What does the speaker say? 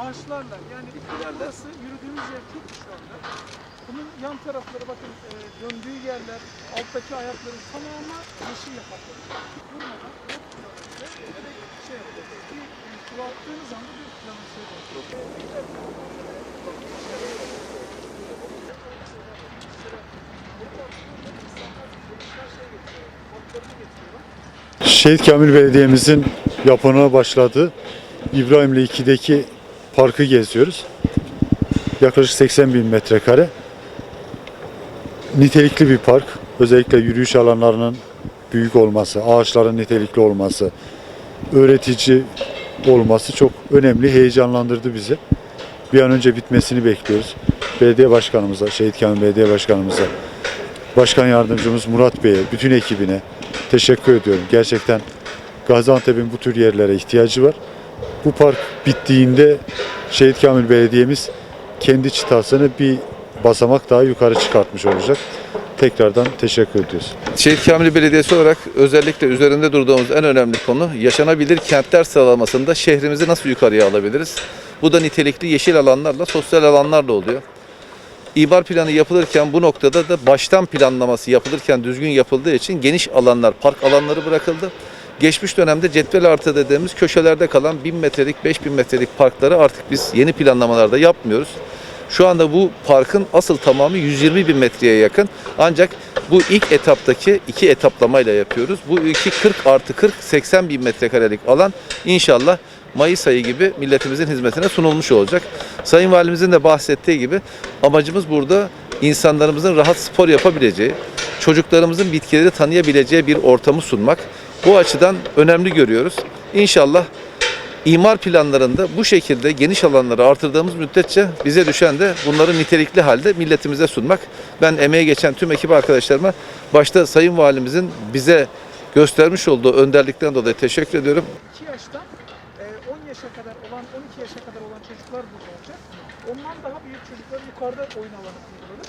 ağaçlarla yani burası yürüdüğümüz yer çok şu anda. Bunun yan tarafları bakın e, döndüğü yerler, alttaki ayakların tamamı yeşil yaprakları. Durmadan giderek şey yapacağız. Bir kilo attığınız anda bir kilometre Şehit Kamil Belediye'mizin yapımına başladığı İbrahimli 2'deki parkı geziyoruz. Yaklaşık 80 bin metrekare. Nitelikli bir park. Özellikle yürüyüş alanlarının büyük olması, ağaçların nitelikli olması, öğretici olması çok önemli, heyecanlandırdı bizi. Bir an önce bitmesini bekliyoruz. Belediye başkanımıza, Şehit Kamil Belediye Başkanımıza, Başkan Yardımcımız Murat Bey'e, bütün ekibine teşekkür ediyorum. Gerçekten Gaziantep'in bu tür yerlere ihtiyacı var. Bu park bittiğinde Şehit Kamil Belediye'miz kendi çıtasını bir basamak daha yukarı çıkartmış olacak. Tekrardan teşekkür ediyoruz. Şehit Kamil Belediyesi olarak özellikle üzerinde durduğumuz en önemli konu yaşanabilir kentler sıralamasında şehrimizi nasıl yukarıya alabiliriz? Bu da nitelikli yeşil alanlarla, sosyal alanlarla oluyor. İmar planı yapılırken bu noktada da baştan planlaması yapılırken düzgün yapıldığı için geniş alanlar, park alanları bırakıldı. Geçmiş dönemde cetvel artı dediğimiz köşelerde kalan 1000 metrelik, 5000 metrelik parkları artık biz yeni planlamalarda yapmıyoruz. Şu anda bu parkın asıl tamamı 120 bin metreye yakın. Ancak bu ilk etaptaki iki etaplamayla yapıyoruz. Bu iki 40 artı 40 80 bin metrekarelik alan inşallah Mayıs ayı gibi milletimizin hizmetine sunulmuş olacak. Sayın Valimizin de bahsettiği gibi amacımız burada insanlarımızın rahat spor yapabileceği, çocuklarımızın bitkileri tanıyabileceği bir ortamı sunmak. Bu açıdan önemli görüyoruz. İnşallah İmar planlarında bu şekilde geniş alanları artırdığımız müddetçe bize düşen de bunları nitelikli halde milletimize sunmak. Ben emeğe geçen tüm ekip arkadaşlarıma başta Sayın Valimizin bize göstermiş olduğu önderlikten dolayı teşekkür ediyorum. 2 yaştan e, 10 yaşa kadar olan, 12 yaşa kadar olan çocuklar burada olacak. Ondan daha büyük çocuklar yukarıda oyun alanı kurulur.